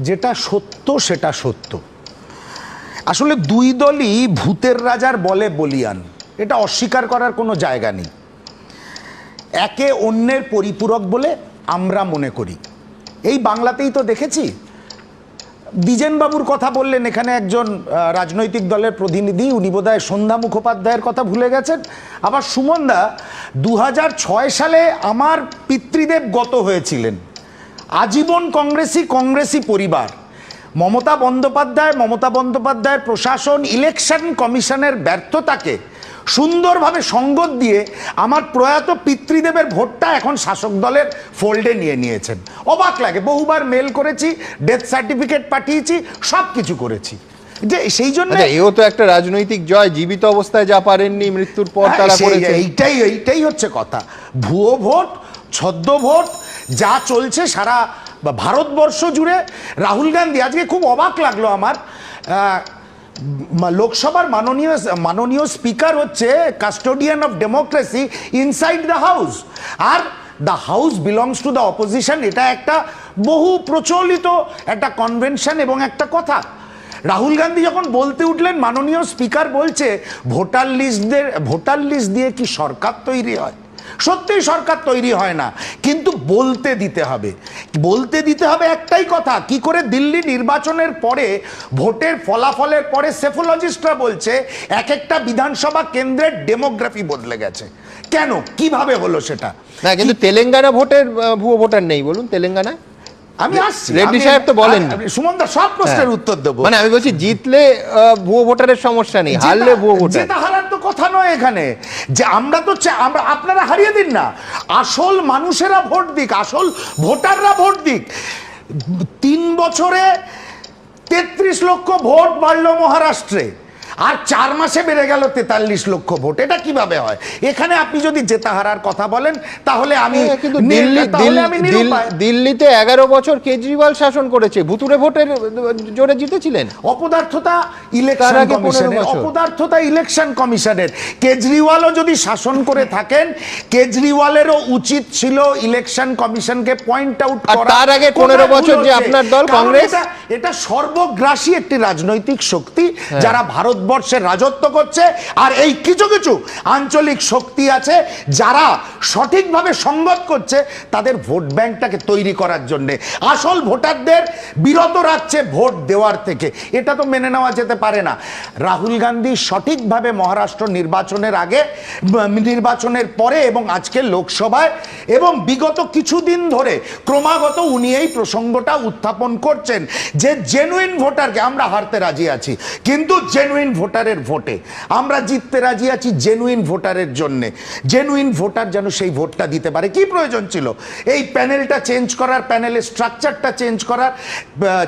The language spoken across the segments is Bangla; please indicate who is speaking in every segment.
Speaker 1: যেটা সত্য, সেটা সত্য। আসলে দুই দলই ভূতের রাজার বলে বলিয়ান। এটা অস্বীকার করার কোনো জায়গা নেই। একে অন্যের পরিপূরক বলে আমরা মনে করি। এই বাংলাতেই তো দেখেছি। দ্বিজেনবাবুর কথা বললেন এখানে একজন রাজনৈতিক দলের প্রতিনিধি। উনি বোধহয় সন্ধ্যা মুখোপাধ্যায়ের কথা ভুলে গেছেন। আবার সুমনদা দু সালে আমার পিতৃদেব গত হয়েছিলেন। আজীবন কংগ্রেসি কংগ্রেসি পরিবার। মমতা বন্দ্যোপাধ্যায় মমতা বন্দ্যোপাধ্যায়ের প্রশাসন ইলেকশন কমিশনের ব্যর্থতাকে সুন্দরভাবে সঙ্গত দিয়ে আমার প্রয়াত পিতৃদেবের ভোটটা এখন শাসক দলের ফোল্ডে নিয়ে নিয়েছেন। অবাক লাগে বহুবার মেল করেছি ডেথ সার্টিফিকেট পাঠিয়েছি সব কিছু করেছি। যে সেই জন্য
Speaker 2: আচ্ছা এও তো একটা রাজনৈতিক জয় জীবিত অবস্থায় যা পারেননি মৃত্যুর পর
Speaker 1: হ্যাঁ,
Speaker 2: তারা করেছে
Speaker 1: এইটাই এইটাই হচ্ছে কথা। ভুয়ো ভোট ছদ্ম ভোট যা চলছে সারা ভারতবর্ষ জুড়ে। রাহুল গান্ধী, আজকে খুব অবাক লাগল আমার। লোকসভার মাননীয় মাননীয় স্পিকার হচ্ছে custodian of democracy inside the house R the house belongs to the opposition এটা একটা বহু প্রচলিত একটা কনভেনশন এবং একটা কথা। রাহুল গান্ধী যখন বলতে উঠলেন, মাননীয় স্পিকার বলছে, ভোটার লিস্টদের ভোটার লিস্ট দিয়ে কি সরকার তৈরি হয়? সত্যিই সরকার তৈরি হয় না। কিন্তু বলতে দিতে হবে। বলতে দিতে হবে একটাই কথা কি করে দিল্লি নির্বাচনের পরে ভোটের ফলাফলের পরে সেফোলজিস্টরা বলছে এক একটা বিধানসভা কেন্দ্রের ডেমোগ্রাফি বদলে গেছে। কেন? কীভাবে হলো সেটা?
Speaker 2: না কিন্তু তেলেঙ্গানা ভোটের ভুয়ো ভোটার নেই বলুন তেলেঙ্গানা
Speaker 1: আমি আসছি।
Speaker 2: রেড্ডি সাহেব তো বলেন।
Speaker 1: সুমনদা সব প্রশ্নের
Speaker 2: হ্যাঁ।
Speaker 1: উত্তর দেবো।
Speaker 2: মানে আমি বলছি জিতলে ভুয়ো ভোটারের সমস্যা নেই হারলে ভুয়ো ভোটার।
Speaker 1: কথা নয় এখানে। যে আমরা তো আমরা আপনারা হারিয়ে দিন না। আসল মানুষেরা ভোট দিক, আসল ভোটাররা ভোট দিক। তিন বছরে তেত্রিশ লক্ষ ভোট বাড়লো মহারাষ্ট্রে। আর চার মাসে বেড়ে গেল তেতাল্লিশ লক্ষ ভোট। এটা কীভাবে হয়? এখানে আপনি যদি জেতা হারার কথা বলেন তাহলে আমি
Speaker 2: হ্যাঁ। দিল্লিতে এগারো বছর কেজরিওয়াল শাসন করেছে। ভুতুরে ভোটের জোরে জিতেছিলেন।
Speaker 1: অপদার্থতা ইলেকশন কমিশনের অপদার্থতা ইলেকশন কমিশনের কেজরিওয়ালও যদি শাসন করে থাকেন কেজরিওয়ালেরও উচিত ছিল ইলেকশন কমিশনকে পয়েন্ট আউট করা।
Speaker 2: তার আগে
Speaker 1: পনেরো
Speaker 2: বছর যে আপনার দল কংগ্রেস-
Speaker 1: এটা- সর্বগ্রাসী একটি রাজনৈতিক শক্তি
Speaker 2: যারা
Speaker 1: যারা ভারতবর্ষের রাজত্ব করছে, আর এই কিছু কিছু আঞ্চলিক শক্তি আছে যারা সঠিকভাবে সঙ্গত করছে তাদের ভোট ব্যাংকটাকে তৈরি করার জন্য। আসল ভোটারদের বিরত রাখছে ভোট দেওয়ার থেকে। এটা তো মেনে নেওয়া যেতে পারে না। রাহুল গান্ধী সঠিকভাবে মহারাষ্ট্র নির্বাচনের আগে নির্বাচনের পরে এবং আজকে লোকসভায় এবং বিগত কিছুদিন ধরে ক্রমাগত উনি এই প্রসঙ্গটা উত্থাপন করছেন যে জেনুইন ভোটারকে আমরা হারতে রাজি আছি। কিন্তু জেনুইন ভোটারের ভোটে আমরা জিততে রাজি আছি জেনুইন ভোটারের জন্যে। জেনুইন ভোটার যেন সেই ভোটটা দিতে পারে। কি প্রয়োজন ছিল? এই প্যানেলটা চেঞ্জ করার প্যানেলের স্ট্রাকচারটা চেঞ্জ করার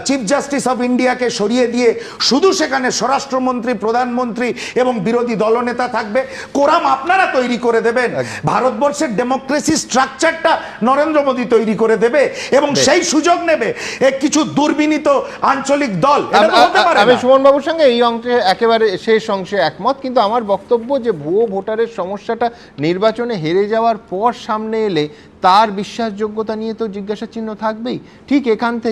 Speaker 1: চিফ জাস্টিস অফ ইন্ডিয়াকে সরিয়ে দিয়ে শুধু সেখানে স্বরাষ্ট্রমন্ত্রী প্রধানমন্ত্রী এবং বিরোধী দলনেতা থাকবে। কোরাম আপনারা তৈরি করে দেবেন। ভারতবর্ষের ডেমোক্রেসি স্ট্রাকচারটা নরেন্দ্র মোদী তৈরি করে দেবে এবং সেই সুযোগ নেবে। কিছু দুর্বিনীত আঞ্চলিক দল।
Speaker 2: আমি সুমন বাবুর সঙ্গে এই অংশে একেবারে শেষ অংশে একমত, কিন্তু আমার বক্তব্য যে ভুয়ো ভোটারের সমস্যাটা নির্বাচনে হেরে যাওয়ার পর সামনে এলে তার বিশ্বাসযোগ্যতা নিয়ে তো জিজ্ঞাসা চিহ্ন থাকবেই। ঠিক এখান থেকে